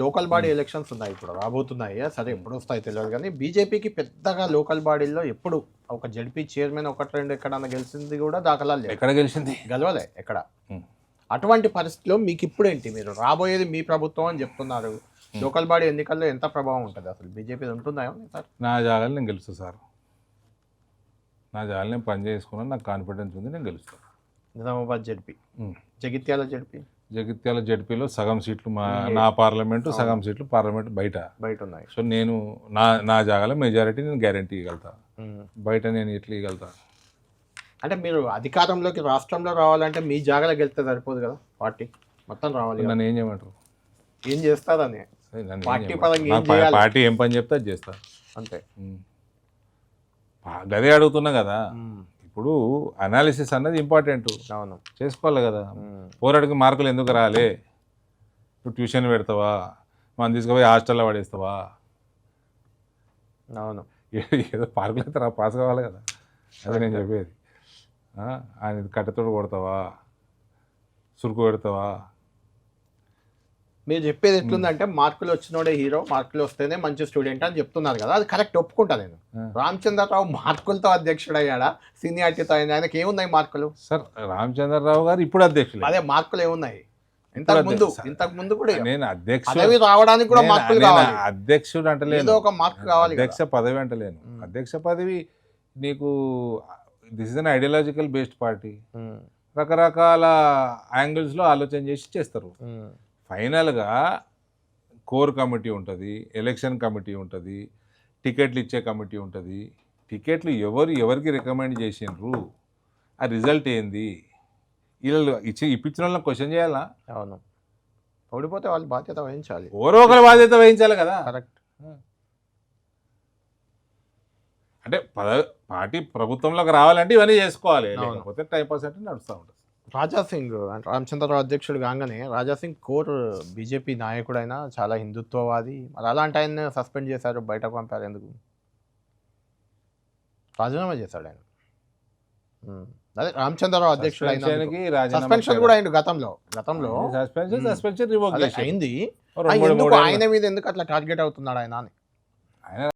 Local body elections ఉన్నాయి ఇప్పుడు రాబోతున్నాయి. సరే ఎప్పుడు వస్తాయి తెలియదు కానీ బీజేపీకి పెద్దగా లోకల్ బాడీల్లో ఎప్పుడు ఒక జడ్పీ చైర్మన్ ఒకటి రెండు ఎక్కడన్నా గెలిచింది కూడా దాఖలాలు లేవు. ఎక్కడ గెలిచింది? గెలవలే ఎక్కడ. అటువంటి పరిస్థితిలో మీకు ఇప్పుడు ఏంటి మీరు రాబోయేది మీ ప్రభుత్వం అని చెప్తున్నారు. లోకల్ బాడీ ఎన్నికల్లో ఎంత ప్రభావం ఉంటుంది? అసలు బీజేపీ ఉంటుందా సార్? నా జాగాలు నేను గెలుస్తా సార్. నా జాగాలు నేను పని చేసుకున్నాను నాకు కాన్ఫిడెన్స్ ఉంది నేను గెలుస్తాను నిజామాబాద్ జడ్పీ. జగిత్యాల జడ్పీ. జగిత్యాల జడ్పీలో సగం సీట్లు మా నా పార్లమెంటు సగం సీట్లు పార్లమెంట్ బయట. బయట ఉన్నాయి సో నేను నా నా జాగాలో మెజారిటీ నేను గ్యారంటీ ఇవ్వగలుగుతా. బయట నేను ఎట్లా ఇవ్వగలుగుతా అంటే మీరు అధికారంలోకి రాష్ట్రంలో రావాలంటే మీ జాగ్రత్త గెలిస్తే సరిపోదు కదా పార్టీ? మొత్తం రావాలి. నన్ను ఏం చేయమంటారు? ఏం చేస్తారని పార్టీ? పరంగా? పార్టీ ఏం పని చెప్తే అది చేస్తా. అంతే. గదే అడుగుతున్నా కదా. ఇప్పుడు అనాలిసిస్ అన్నది ఇంపార్టెంట్ అవును. చేసుకోవాలి కదా. పోరాడికి మార్కులు ఎందుకు రాలే? నువ్వు ట్యూషన్ పెడతావా? మనం తీసుకుపోయి హాస్టల్లో పడేస్తావా? అవును. ఏదో పార్కులు అయితే రా పాస్ కావాలి కదా. అదే నేను చెప్పేది. ఆయన కట్టెతోడు కొడతావా? సురుకు పెడతావా? మీరు చెప్పేది ఎట్లుందంటే మార్కులు వచ్చినోడే హీరో మార్కులు వస్తేనే మంచి స్టూడెంట్ అని చెప్తున్నారు కదా. అది కరెక్ట్ ఒప్పుకుంటా నేను. రామచంద్రరావు మార్కులతో అధ్యక్షుడు అయ్యాడా సీనియారిటీతో అయింది? ఆయనకి ఏమున్నాయి మార్కులు? సార్ రామచంద్రరావు గారు ఇప్పుడు అధ్యక్షులు. అదే మార్కులు ఏమున్నాయి? ఇంతకు ముందు ఇంతకు ముందు కూడా నేను అధ్యక్షుడు పదవి రావడానికి కూడా మార్కులు కావాలి. అధ్యక్షుడు అంటలేను. ఒక మార్క్ కావాలి. అధ్యక్ష పదవి అంటలేను. అధ్యక్ష పదవి నీకు this is an ideological based party. రకరకాల యాంగిల్స్లో ఆలోచన చేసి చేస్తారు. ఫైనల్గా కోర్ కమిటీ ఉంటుంది ఎలక్షన్ కమిటీ ఉంటుంది టికెట్లు ఇచ్చే కమిటీ ఉంటుంది. టికెట్లు ఎవరు ఎవరికి రికమెండ్ చేసిండ్రు? ఆ రిజల్ట్ ఏంది? వీళ్ళు ఇచ్చి ఇప్పించిన వాళ్ళని క్వశ్చన్ చేయాలా? అవును. ఓడిపోతే వాళ్ళు బాధ్యత వహించాలి. ఎవరో ఒకరి బాధ్యత వహించాలి కదా? కరెక్ట్. అంటే పద పార్టీ ప్రభుత్వంలోకి రావాలంటే ఇవన్నీ చేసుకోవాలి. లేకపోతే టైం పాస్ అంటే నడుస్తూ ఉంటుంది. రాజా సింగ్ అంటే రామచంద్రరావు అధ్యక్షుడు కాగానే రాజా సింగ్ కోర్ బీజేపీ నాయకుడైన చాలా హిందుత్వవాది. మరి అలాంటి ఆయన సస్పెండ్ చేశారు బయటకు పంపారు ఎందుకు? రాజీనామా చేశాడు ఆయన. అదే రామచంద్రరావు అధ్యక్షుడు అయిన సస్పెన్షన్ కూడా అయింది గతంలో. గతంలో సస్పెన్షన్. సస్పెన్షన్ రివోక్ అయింది. ఆయన మీద ఎందుకు అట్లా టార్గెట్ అవుతున్నాడు ఆయన అని? ఆయన